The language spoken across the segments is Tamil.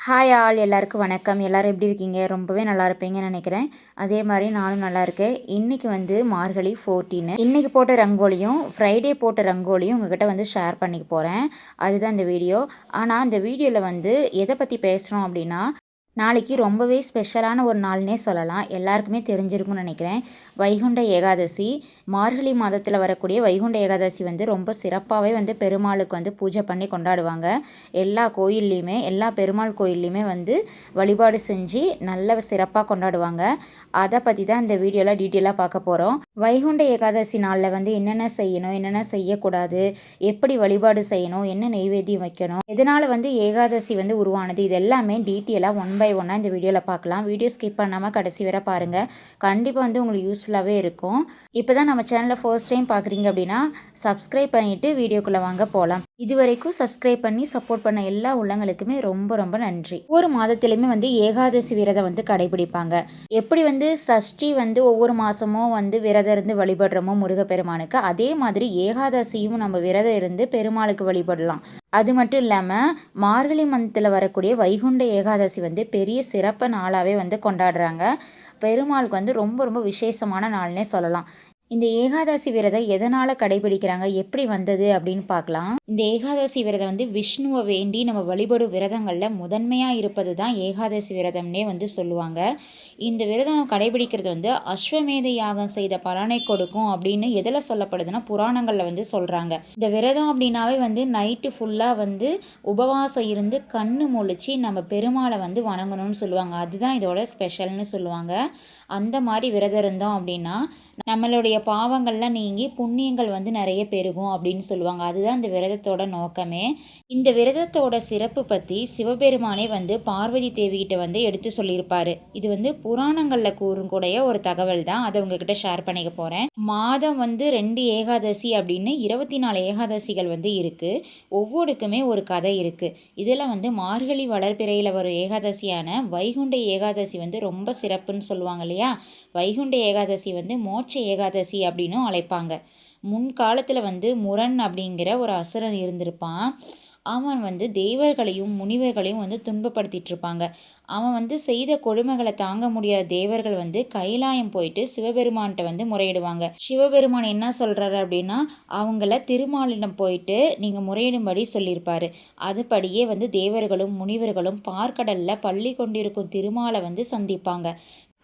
ஹாய் ஆல் எல்லாருக்கும் வணக்கம். எல்லோரும் எப்படி இருக்கீங்க? ரொம்பவே நல்லா இருப்பீங்கன்னு நினைக்கிறேன். அதே மாதிரி நானும் நல்லா இருக்கேன். இன்றைக்கி வந்து மார்கழி ஃபோர்டீனு இன்றைக்கி போட்ட ரங்கோலியும் ஃப்ரைடே போட்ட ரங்கோலியும் உங்ககிட்ட வந்து ஷேர் பண்ணிக்க போகிறேன் அதுதான் இந்த வீடியோ ஆனால் இந்த வீடியோவில் வந்து எதை பற்றி பேசுகிறோம் அப்படின்னா நாளைக்கு ரொம்பவே ஸ்பெஷலான ஒரு நாள்னே சொல்லலாம். எல்லாருக்குமே தெரிஞ்சிருக்கும்னு நினைக்கிறேன். வைகுண்ட ஏகாதசி. மார்கழி மாதத்தில் வரக்கூடிய வைகுண்ட ஏகாதசி வந்து ரொம்ப சிறப்பாகவே வந்து பெருமாளுக்கு வந்து பூஜை பண்ணி கொண்டாடுவாங்க. எல்லா கோயில்லையுமே எல்லா பெருமாள் கோயில்லையுமே வந்து வழிபாடு செஞ்சு நல்ல சிறப்பாக கொண்டாடுவாங்க. அதை பற்றி தான் இந்த வீடியோவில் டீட்டெயிலாக பார்க்க போகிறோம் வைகுண்ட ஏகாதசி நாளில் வந்து என்னென்ன செய்யணும் என்னென்ன செய்யக்கூடாது எப்படி வழிபாடு செய்யணும் என்ன நெய்வேத்தியம் வைக்கணும் எதனால் வந்து ஏகாதசி வந்து உருவானது இது எல்லாமே டீட்டெயிலாக ஒன் பை ஒன்னாக இந்த வீடியோவில் பார்க்கலாம். வீடியோ ஸ்கிப் பண்ணாமல் கடைசி வரை பாருங்கள் கண்டிப்பாக வந்து உங்களுக்கு யூஸ்ஃபுல்லாகவே இருக்கும். இப்போ தான் நம்ம சேனலில் ஃபர்ஸ்ட் டைம் பார்க்குறீங்க அப்படின்னா சப்ஸ்கிரைப் பண்ணிவிட்டு வீடியோக்குள்ளே வாங்க போகலாம் இது வரைக்கும் சப்ஸ்கிரைப் பண்ணி சப்போர்ட் பண்ண எல்லா உள்ளங்களுக்குமே ரொம்ப ரொம்ப நன்றி. ஒவ்வொரு மாதத்திலையுமே வந்து ஏகாதசி விரதம் வந்து கடைபிடிப்பாங்க. எப்படி வந்து சஷ்டி வந்து ஒவ்வொரு மாதமும் வந்து விரதம் இருந்து வழிபடுறோமோ முருகப்பெருமானுக்கு அதே மாதிரி ஏகாதசியும் நம்ம விரதம் இருந்து பெருமாளுக்கு வழிபடலாம். அது மட்டும் இல்லாமல் மார்கழி மந்தத்தில் வரக்கூடிய வைகுண்ட ஏகாதசி வந்து பெரிய சிறப்பு நாளாகவே வந்து கொண்டாடுறாங்க. பெருமாளுக்கு வந்து ரொம்ப ரொம்ப விசேஷமான நாள்னே சொல்லலாம். இந்த ஏகாதசி விரதம் எதனால் கடைபிடிக்கிறாங்க? எப்படி வந்தது? அப்படின்னு பார்க்கலாம். இந்த ஏகாதசி விரதம் வந்து விஷ்ணுவை வேண்டி நம்ம வழிபடும் விரதங்களில் முதன்மையாக இருப்பது தான் ஏகாதசி விரதம்னே வந்து சொல்லுவாங்க. இந்த விரதம் கடைபிடிக்கிறது வந்து அஸ்வமேத யாகம் செய்த பலனை கொடுக்கும் அப்படின்னு எதில் சொல்லப்படுதுன்னா புராணங்களில் வந்து சொல்கிறாங்க இந்த விரதம் அப்படின்னாவே வந்து நைட்டு ஃபுல்லாக வந்து உபவாசம் இருந்து கண்ணு முழிச்சு நம்ம பெருமாளை வந்து வணங்கணும்னு சொல்லுவாங்க. அதுதான் இதோட ஸ்பெஷல்னு சொல்லுவாங்க. அந்த மாதிரி விரதம் இருந்தோம் அப்படின்னா நம்மளுடைய பாவங்கள்லாம் நீங்கி புண்ணியங்கள் வந்து நிறைய பெருகும் அப்படின்னு சொல்லுவாங்க. அதுதான் இந்த விரதத்தோட நோக்கமே. இந்த விரதத்தோட சிறப்பு பற்றி சிவபெருமானே வந்து பார்வதி தேவிகிட்ட வந்து எடுத்து சொல்லியிருப்பாரு. இது வந்து புராணங்களில் கூறக்கூடிய ஒரு தகவல் தான். அதை உங்ககிட்ட ஷேர் பண்ணிக்க போகிறேன் மாதம் வந்து ரெண்டு ஏகாதசி அப்படின்னு இருபத்தி நாலு ஏகாதசிகள் வந்து இருக்குது ஒவ்வொருக்குமே ஒரு கதை இருக்குது இதில் வந்து மார்கழி வளர்பிறையில் வரும் ஏகாதசியான வைகுண்ட ஏகாதசி வந்து ரொம்ப சிறப்புன்னு சொல்லுவாங்க இல்லையா? வைகுண்ட ஏகாதசி வந்து மோட்ச ஏகாதசி அப்படின்னும் அழைப்பாங்க. முன்காலத்தில் வந்து முரண் அப்படிங்கிற ஒரு அசுரன் இருந்திருப்பான். அவன் வந்து தேவர்களையும் முனிவர்களையும் வந்து துன்பப்படுத்திட்டு இருப்பாங்க அவன் வந்து செய்த கொடுமைகளை தாங்க முடியாத தேவர்கள் வந்து கைலாயம் போயிட்டு சிவபெருமான்கிட்ட வந்து முறையிடுவாங்க. சிவபெருமான் என்ன சொல்கிறாரு அப்படின்னா அவங்கள திருமாலிடம் போயிட்டு நீங்கள் முறையிடும்படி சொல்லியிருப்பாரு. அதுபடியே வந்து தேவர்களும் முனிவர்களும் பார்க்கடலில் பள்ளி கொண்டிருக்கும் திருமாலை வந்து சந்திப்பாங்க.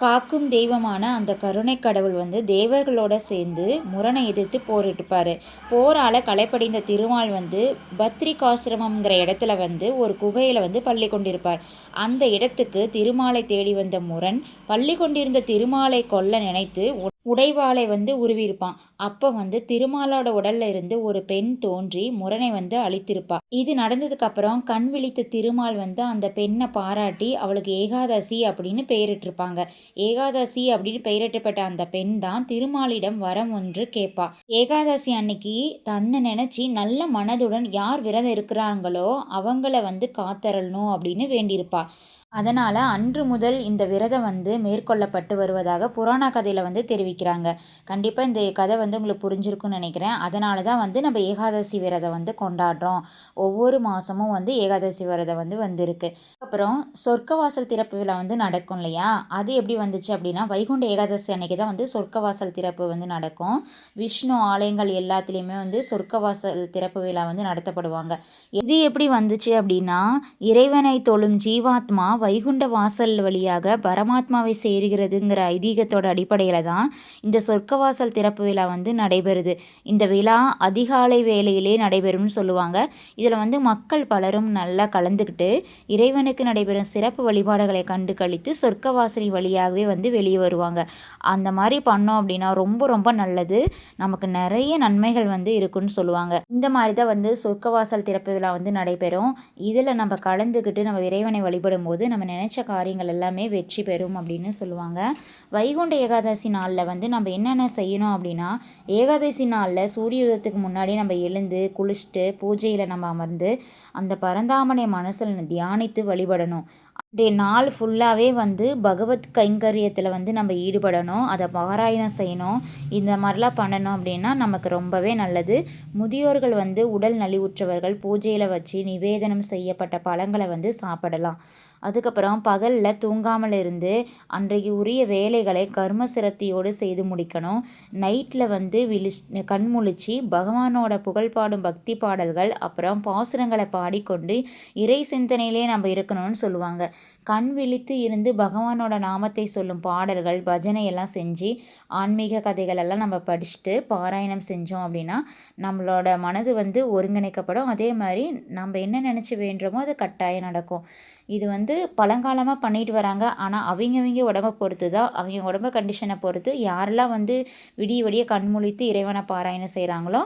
காக்கும் தெய்வமான அந்த கருணை கடவுள் வந்து தேவர்களோட சேர்ந்து முரணை எதிர்த்து போரிட்டுப்பார் போரால் களைப்படைந்த திருமால் வந்து பத்ரிகாசிரமங்கிற இடத்துல வந்து ஒரு குகையில் வந்து பள்ளி கொண்டிருப்பார். அந்த இடத்துக்கு திருமாலை தேடி வந்த முரண் பள்ளி கொண்டிருந்த திருமாலை கொல்ல நினைத்து உடைவாளை வந்து உருவியிருப்பான். அப்போ வந்து திருமாலோட உடல்ல இருந்து ஒரு பெண் தோன்றி முரணை வந்து அழித்திருப்பா. இது நடந்ததுக்கு அப்புறம் கண் விழித்த திருமால் வந்து அந்த பெண்ணை பாராட்டி அவளுக்கு ஏகாதசி அப்படின்னு பெயரிட்டிருப்பாங்க. ஏகாதசி அப்படின்னு பெயரிட்டப்பட்ட அந்த பெண் தான் திருமாலிடம் வரம் ஒன்று கேட்பா. ஏகாதசி அன்னைக்கு தன்னை நினைச்சி நல்ல மனதுடன் யார் விரதம் இருக்கிறாங்களோ அவங்கள வந்து காத்தரணும் அப்படின்னு வேண்டியிருப்பா. அதனால் அன்று முதல் இந்த விரதம் வந்து மேற்கொள்ளப்பட்டு வருவதாக புராண கதையில் வந்து தெரிவிக்கிறாங்க. கண்டிப்பாக இந்த கதை வந்து உங்களுக்கு புரிஞ்சிருக்குன்னு நினைக்கிறேன். அதனால தான் வந்து நம்ம ஏகாதசி விரதம் வந்து கொண்டாடுறோம். ஒவ்வொரு மாதமும் வந்து ஏகாதசி விரதம் வந்து வந்திருக்கு. அப்புறம் சொர்க்கவாசல் திறப்பு விழா வந்து நடக்கும் இல்லையா? அது எப்படி வந்துச்சு அப்படின்னா வைகுண்ட ஏகாதசி அன்னைக்கு தான் வந்து சொர்க்கவாசல் திறப்பு வந்து நடக்கும். விஷ்ணு ஆலயங்கள் எல்லாத்துலேயுமே வந்து சொர்க்கவாசல் திறப்பு விழா வந்து நடத்தப்படுவாங்க. இது எப்படி வந்துச்சு அப்படின்னா இறைவனை தொழும் ஜீவாத்மா வைகுண்ட வாசல் வழியாக பரமாத்மாவை சேருகிறதுங்கிற ஐதீகத்தோட அடிப்படையில் தான் இந்த சொர்க்கவாசல் திறப்பு விழா வந்து நடைபெறுது. இந்த விழா அதிகாலை வேளையிலே நடைபெறும்னு சொல்லுவாங்க. இதில் வந்து மக்கள் பலரும் நல்லா கலந்துக்கிட்டு இறைவனுக்கு நடைபெறும் சிறப்பு வழிபாடுகளை கண்டு கழித்து சொர்க்கவாசல் வழியாகவே வந்து வெளியே வருவாங்க. அந்த மாதிரி பண்ணோம் அப்படின்னா ரொம்ப ரொம்ப நல்லது. நமக்கு நிறைய நன்மைகள் வந்து இருக்குன்னு சொல்லுவாங்க. இந்த மாதிரி தான் வந்து சொர்க்கவாசல் திறப்பு விழா வந்து நடைபெறும். இதில் நம்ம கலந்துக்கிட்டு நம்ம இறைவனை வழிபடும் போது நம்ம நினச்ச காரியங்கள் எல்லாமே வெற்றி பெறும் அப்படின்னு சொல்லுவாங்க. வைகுண்ட ஏகாதசி நாளில் வந்து நம்ம என்னென்ன செய்யணும் அப்படின்னா ஏகாதசி நாளில் சூரிய உதயத்துக்கு முன்னாடி நம்ம எழுந்து குளிச்சுட்டு பூஜையில் நம்ம அமர்ந்து அந்த பரந்தாமனை மனசில் தியானித்து வழிபடணும். டே நாள் ஃபுல்லாகவே வந்து பகவத் கைங்கரியத்தில் வந்து நம்ம ஈடுபடணும் அதை பாராயணம் செய்யணும் இந்த மாதிரிலாம் பண்ணணும் அப்படின்னா நமக்கு ரொம்பவே நல்லது. முதியோர்கள் வந்து உடல் நலிவுற்றவர்கள் பூஜையில் வச்சு நிவேதனம் செய்யப்பட்ட பழங்களை வந்து சாப்பிடலாம். அதுக்கப்புறம் பகலில் தூங்காமல் இருந்து அன்றைக்கு உரிய வேலைகளை கர்ம சிரத்தியோடு செய்து முடிக்கணும். நைட்டில் வந்து விழிச் கண் முழிச்சு பகவானோட புகழ் பாடும் பக்தி பாடல்கள் அப்புறம் பாசுரங்களை பாடிக்கொண்டு இறை சிந்தனையிலே நம்ம இருக்கணும்னு சொல்லுவாங்க. கண் விழித்து இருந்து பகவானோட நாமத்தை சொல்லும் பாடல்கள் பஜனை எல்லாம் செஞ்சு ஆன்மீக கதைகளெல்லாம் நம்ம படிச்சுட்டு பாராயணம் செஞ்சோம் அப்படின்னா நம்மளோட மனது வந்து ஒருங்கிணைக்கப்படும். அதே மாதிரி நம்ம என்ன நினச்சி வேண்டுமோ அது கட்டாயம் நடக்கும். இது வந்து பழங்காலமாக பண்ணிட்டு வராங்க. ஆனால் அவங்கவிங்க உடம்பை பொறுத்து தான் அவங்க உடம்பு கண்டிஷனை பொறுத்து யாரெல்லாம் வந்து விடிய விடிய கண்முழித்து இறைவனை பாராயணம் செய்கிறாங்களோ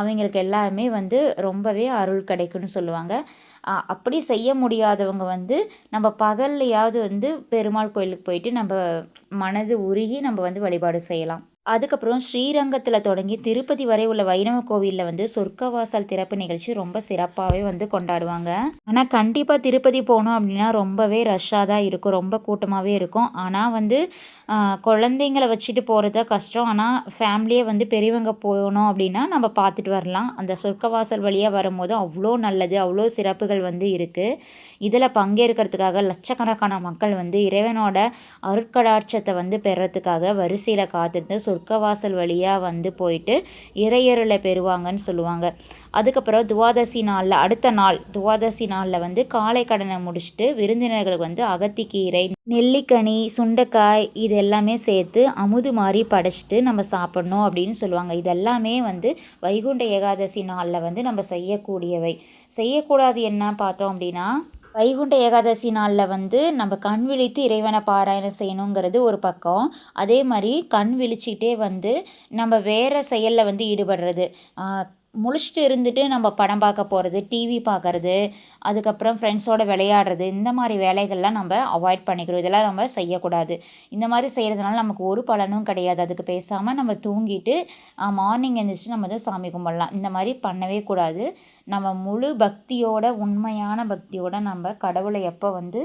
அவங்களுக்கு எல்லாமே வந்து ரொம்பவே அருள் கிடைக்கும்னு சொல்லுவாங்க. அப்படி செய்ய முடியாதவங்க வந்து நம்ம பகல்லையாவது வந்து பெருமாள் கோயிலுக்கு போயிட்டு நம்ம மனது உருகி நம்ம வந்து வழிபாடு செய்யலாம். அதுக்கப்புறம் ஸ்ரீரங்கத்தில் தொடங்கி திருப்பதி வரை உள்ள வைணவ கோவிலில் வந்து சொர்க்கவாசல் திறப்பு நிகழ்ச்சி ரொம்ப சிறப்பாகவே வந்து கொண்டாடுவாங்க. ஆனால் கண்டிப்பாக திருப்பதி போனோம் அப்படின்னா ரொம்பவே ரஷ்ஷாக தான் இருக்கும். ரொம்ப கூட்டமாகவே இருக்கும். ஆனால் வந்து குழந்தைங்கள வச்சுட்டு போகிறது கஷ்டம். ஆனால் ஃபேமிலியே வந்து பெரியவங்க போகணும் அப்படின்னா நம்ம பார்த்துட்டு வரலாம். அந்த சொர்க்கவாசல் வழியாக வரும்போது அவ்வளோ நல்லது அவ்வளோ சிறப்புகள் வந்து இருக்குது இதில் பங்கேற்கிறதுக்காக லட்சக்கணக்கான மக்கள் வந்து இறைவனோட அருட்கடாட்சத்தை வந்து பெறத்துக்காக வரிசையில் காத்திருந்து சொர்க்கவாசல் வழியாக வந்து போயிட்டு இறையருளை பெறுவாங்கன்னு சொல்லுவாங்க. அதுக்கப்புறம் துவாதசி நாளில் அடுத்த நாள் துவாதசி நாளில் வந்து காலை கடனை முடிச்சுட்டு விருந்தினர்களுக்கு வந்து அகத்திக்கீரை நெல்லிக்கனி சுண்டைக்காய் இது எல்லாமே சேர்த்து அமுது மாதிரி படைச்சிட்டு நம்ம சாப்பிட்ணும் அப்படின்னு சொல்லுவாங்க. இதெல்லாமே வந்து வைகுண்ட ஏகாதசி நாளில் வந்து நம்ம செய்யக்கூடியவை. செய்யக்கூடாது என்ன பார்த்தோம் அப்படின்னா வைகுண்ட ஏகாதசி நாளில் வந்து நம்ம கண் விழித்து இறைவனை பாராயணம் செய்யணுங்கிறது ஒரு பக்கம். அதே மாதிரி கண் விழிச்சிக்கிட்டே வந்து நம்ம வேறு செயலில் வந்து ஈடுபடுறது. முழிச்சிட்டு இருந்துட்டு நம்ம படம் பார்க்க போகிறது டிவி பார்க்கறது அதுக்கப்புறம் ஃப்ரெண்ட்ஸோடு விளையாடுறது இந்த மாதிரி வேலைகள்லாம் நம்ம அவாய்ட் பண்ணிக்கிறோம். இதெல்லாம் நம்ம செய்யக்கூடாது. இந்த மாதிரி செய்கிறதுனால நமக்கு ஒரு பலனும் கிடையாது. அதுக்கு பேசாமல் நம்ம தூங்கிட்டு மார்னிங் எழுந்திரிச்சு நம்ம வந்து சாமி கும்பிடலாம். இந்த மாதிரி பண்ணவே கூடாது. நம்ம முழு பக்தியோட உண்மையான பக்தியோட நம்ம கடவுளை எப்போ வந்து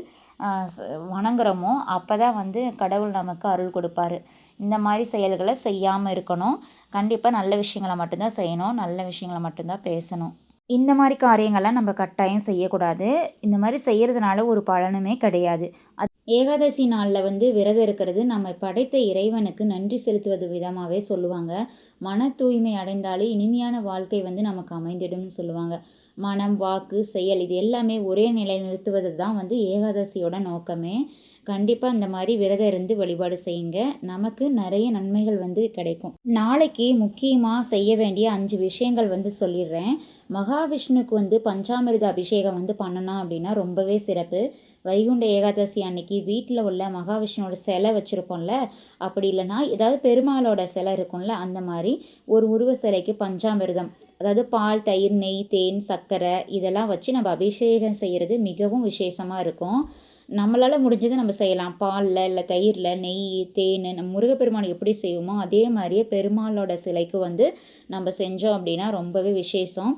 வணங்குறோமோ அப்போ தான் வந்து கடவுள் நமக்கு அருள் கொடுப்பாரு. இந்த மாதிரி செயல்களை செய்யாமல் இருக்கணும். கண்டிப்பாக நல்ல விஷயங்களை மட்டும்தான் செய்யணும். நல்ல விஷயங்களை மட்டும்தான் பேசணும். இந்த மாதிரி காரியங்கள்லாம் நம்ம கட்டாயம் செய்யக்கூடாது. இந்த மாதிரி செய்கிறதுனால ஒரு பலனுமே கிடையாது. அது ஏகாதசி நாளில் வந்து விரதம் இருக்கிறது நம்ம படைத்த இறைவனுக்கு நன்றி செலுத்துவது விதமாகவே சொல்லுவாங்க. மன தூய்மை அடைந்தாலே இனிமையான வாழ்க்கை வந்து நமக்கு அமைந்திடும்னு சொல்லுவாங்க. மனம் வாக்கு செயல் இது எல்லாமே ஒரே நிலை நிறுத்துவது தான் வந்து ஏகாதசியோட நோக்கமே. கண்டிப்பாக இந்த மாதிரி விரதம் இருந்து வழிபாடு செய்யுங்க. நமக்கு நிறைய நன்மைகள் வந்து கிடைக்கும். நாளைக்கு முக்கியமாக செய்ய வேண்டிய அஞ்சு விஷயங்கள் வந்து சொல்லிடுறேன். மகாவிஷ்ணுக்கு வந்து பஞ்சாமிர்த அபிஷேகம் வந்து பண்ணணும் அப்படின்னா ரொம்பவே சிறப்பு. வைகுண்ட ஏகாதசி அன்னைக்கு வீட்டில் உள்ள மகாவிஷ்ணுவோட சிலை வச்சுருப்போம்ல அப்படி இல்லைனா ஏதாவது பெருமாளோட சிலை இருக்கும்ல அந்த மாதிரி ஒரு உருவ சிலைக்கு பஞ்சாமிர்தம். அதாவது பால் தயிர் நெய் தேன் சர்க்கரை இதெல்லாம் வச்சு நம்ம அபிஷேகம் செய்கிறது மிகவும் விசேஷமாக இருக்கும். நம்மளால் முடிஞ்சதை நம்ம செய்யலாம். பாலில் இல்லை தயிரில் நெய் தேன் நம்ம முருகப்பெருமான் எப்படி செய்வோமோ அதே மாதிரியே பெருமாளோட சிலைக்கு வந்து நம்ம செஞ்சோம் அப்படின்னா ரொம்பவே விசேஷம்.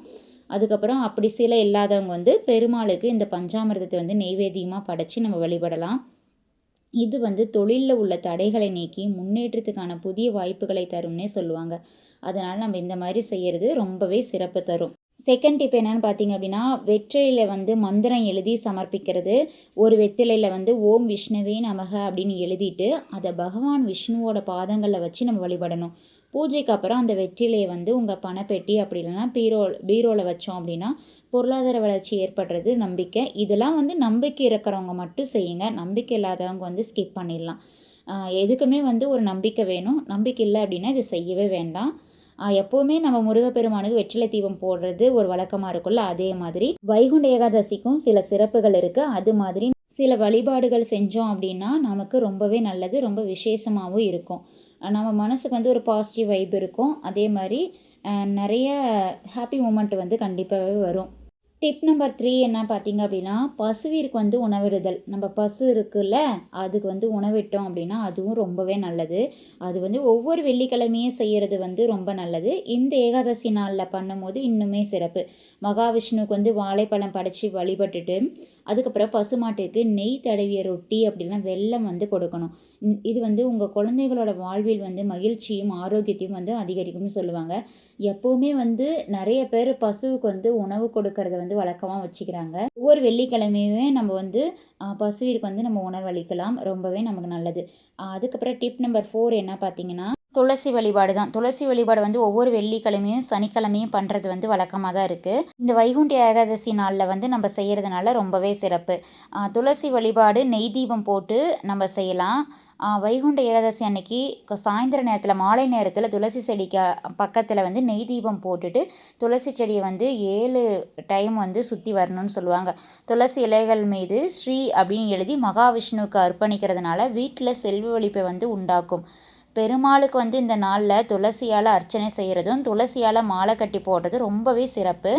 அதுக்கப்புறம் அப்படி சிலை இல்லாதவங்க வந்து பெருமாளுக்கு இந்த பஞ்சாமிர்தத்தை வந்து நெய்வேத்தியமாக படைச்சி நம்ம வழிபடலாம். இது வந்து தொழிலில் உள்ள தடைகளை நீக்கி முன்னேற்றத்துக்கான புதிய வாய்ப்புகளை தரும்னே சொல்லுவாங்க. அதனால் நம்ம இந்த மாதிரி செய்கிறது ரொம்பவே சிறப்பு தரும். செகண்ட் டிப் என்னென்னு பார்த்தீங்க அப்படின்னா வெற்றிலையில் வந்து மந்திரம் எழுதி சமர்ப்பிக்கிறது. ஒரு வெற்றிலையில் வந்து ஓம் விஷ்ணுவே நமக அப்படின்னு எழுதிட்டு அதை பகவான் விஷ்ணுவோட பாதங்களில் வச்சு நம்ம வழிபடணும். பூஜைக்கு அப்புறம் அந்த வெற்றிலையை வந்து உங்கள் பணப்பெட்டி அப்படி இல்லைன்னா பீரோ பீரோவில் வச்சோம் அப்படின்னா பொருளாதார வளர்ச்சி ஏற்படுறது நம்பிக்கை. இதெல்லாம் வந்து நம்பிக்கை இருக்கிறவங்க மட்டும் செய்யுங்க. நம்பிக்கை இல்லாதவங்க வந்து ஸ்கிப் பண்ணிடலாம். எதுக்குமே வந்து ஒரு நம்பிக்கை வேணும். நம்பிக்கை இல்லை அப்படின்னா இது செய்யவே வேண்டாம். எப்போவுமே நம்ம முருகப்பெருமானுக்கு வெற்றிலை தீபம் போடுறது ஒரு வழக்கமாக இருக்கும்ல? அதே மாதிரி வைகுண்ட ஏகாதசிக்கும் சில சிறப்புகள் இருக்குது அது மாதிரி சில வழிபாடுகள் செஞ்சோம் அப்படின்னா நமக்கு ரொம்பவே நல்லது ரொம்ப விசேஷமாகவும் இருக்கும். நம்ம மனசுக்கு வந்து ஒரு பாசிட்டிவ் வைப் இருக்கும். அதே மாதிரி நிறைய ஹாப்பி மூமெண்ட் வந்து கண்டிப்பாகவே வரும். டிப் நம்பர் த்ரீ என்ன பார்த்தீங்க அப்படின்னா பசுவிற்கு வந்து உணவிடுதல். நம்ம பசு இருக்குல்ல அதுக்கு வந்து உணவிட்டோம் அப்படின்னா அதுவும் ரொம்பவே நல்லது. அது வந்து ஒவ்வொரு வெள்ளிக்கிழமையும் செய்கிறது வந்து ரொம்ப நல்லது. இந்த ஏகாதசி நாளில் பண்ணும்போது இன்னுமே சிறப்பு. மகாவிஷ்ணுவுக்கு வந்து வாழைப்பழம் படைச்சி வழிபட்டுட்டு அதுக்கப்புறம் பசுமாட்டிற்கு நெய் தடவிய ரொட்டி அப்படிலாம் வெல்லம் வந்து கொடுக்கணும். இது வந்து உங்கள் குழந்தைகளோட வாழ்வில் வந்து மகிழ்ச்சியும் ஆரோக்கியத்தையும் வந்து அதிகரிக்கும்னு சொல்லுவாங்க. எப்போவுமே வந்து நிறைய பேர் பசுவுக்கு வந்து உணவு கொடுக்கறத வந்து வழக்கமாக வச்சுக்கிறாங்க. ஒவ்வொரு வெள்ளிக்கிழமையுமே நம்ம வந்து பசுவிற்கு வந்து நம்ம உணவளிக்கலாம். ரொம்பவே நமக்கு நல்லது. அதுக்கப்புறம் டிப் நம்பர் ஃபோர் என்ன பார்த்தீங்கன்னா துளசி வழிபாடு தான். துளசி வழிபாடு வந்து ஒவ்வொரு வெள்ளிக்கிழமையும் சனிக்கிழமையும் பண்ணுறது வந்து வழக்கமாக தான் இருக்குது இந்த வைகுண்ட ஏகாதசி நாளில் வந்து நம்ம செய்கிறதுனால ரொம்பவே சிறப்பு. துளசி வழிபாடு நெய் தீபம் போட்டு நம்ம செய்யலாம். வைகுண்ட ஏகாதசி அன்னைக்கு சாயந்தர நேரத்தில் மாலை நேரத்தில் துளசி செடிக்கு பக்கத்தில் வந்து நெய் தீபம் போட்டுட்டு துளசி செடியை வந்து ஏழு டைம் வந்து சுற்றி வரணும்னு சொல்லுவாங்க. துளசி இலைகள் மீது ஸ்ரீ அப்படின்னு எழுதி மகாவிஷ்ணுவுக்கு அர்ப்பணிக்கிறதுனால வீட்டில் செல்வ ஒழிப்பை வந்து உண்டாக்கும். பெருமாளுக்கு வந்து இந்த நாளில் துளசியால் அர்ச்சனை செய்கிறதும் துளசியால் மாலை கட்டி போடுறது ரொம்பவே சிறப்பு.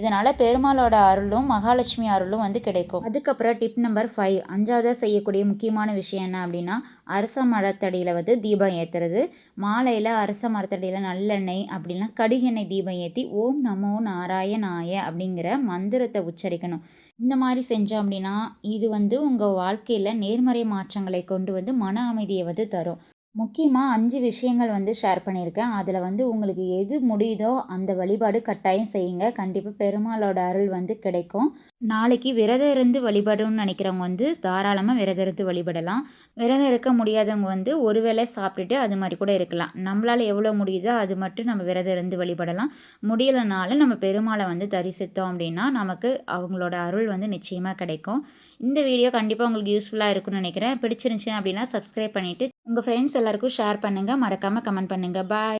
இதனால் பெருமாளோட அருளும் மகாலட்சுமி அருளும் வந்து கிடைக்கும். அதுக்கப்புறம் டிப் நம்பர் ஃபைவ் அஞ்சாவதாக செய்யக்கூடிய முக்கியமான விஷயம் என்ன அப்படின்னா அரச மரத்தடியில் வந்து தீபம் ஏற்றுறது மாலையில் அரச மரத்தடியில் நல்லெண்ணெய் அப்படின்னா கடுகெண்ணெய் தீபம் ஏற்றி ஓம் நமோ நாராயணாய அப்படிங்கிற மந்திரத்தை உச்சரிக்கணும். இந்த மாதிரி செஞ்சோம் அப்படின்னா இது வந்து உங்கள் வாழ்க்கையில் நேர்மறை மாற்றங்களை கொண்டு வந்து மன அமைதியை வந்து தரும். முக்கியமாக அஞ்சு விஷயங்கள் வந்து ஷேர் பண்ணியிருக்கேன். அதில் வந்து உங்களுக்கு எது முடியுதோ அந்த வழிபாடு கட்டாயம் செய்யுங்க. கண்டிப்பாக பெருமாளோட அருள் வந்து கிடைக்கும். நாளைக்கு விரதம் இருந்து வழிபடணும்னு நினைக்கிறவங்க வந்து தாராளமாக விரதம் இருந்து வழிபடலாம். விரதம் இருக்க முடியாதவங்க வந்து ஒரு வேளை சாப்பிட்டுட்டு அது மாதிரி கூட இருக்கலாம். நம்மளால் எவ்வளோ முடியுதோ அது மட்டும் நம்ம விரதம் இருந்து வழிபடலாம். முடியலைனாலும் நம்ம பெருமாளை வந்து தரிசித்தோம் அப்படின்னா நமக்கு அவங்களோட அருள் வந்து நிச்சயமாக கிடைக்கும். இந்த வீடியோ கண்டிப்பாக உங்களுக்கு யூஸ்ஃபுல்லாக இருக்கும்னு நினைக்கிறேன். பிடிச்சிருந்துச்சு அப்படின்னா சப்ஸ்கிரைப் பண்ணிவிட்டு உங்கள் ஃப்ரெண்ட்ஸ் எல்லாருக்கும் ஷேர் பண்ணுங்கள் மறக்காமல் கமெண்ட் பண்ணுங்கள் பாய்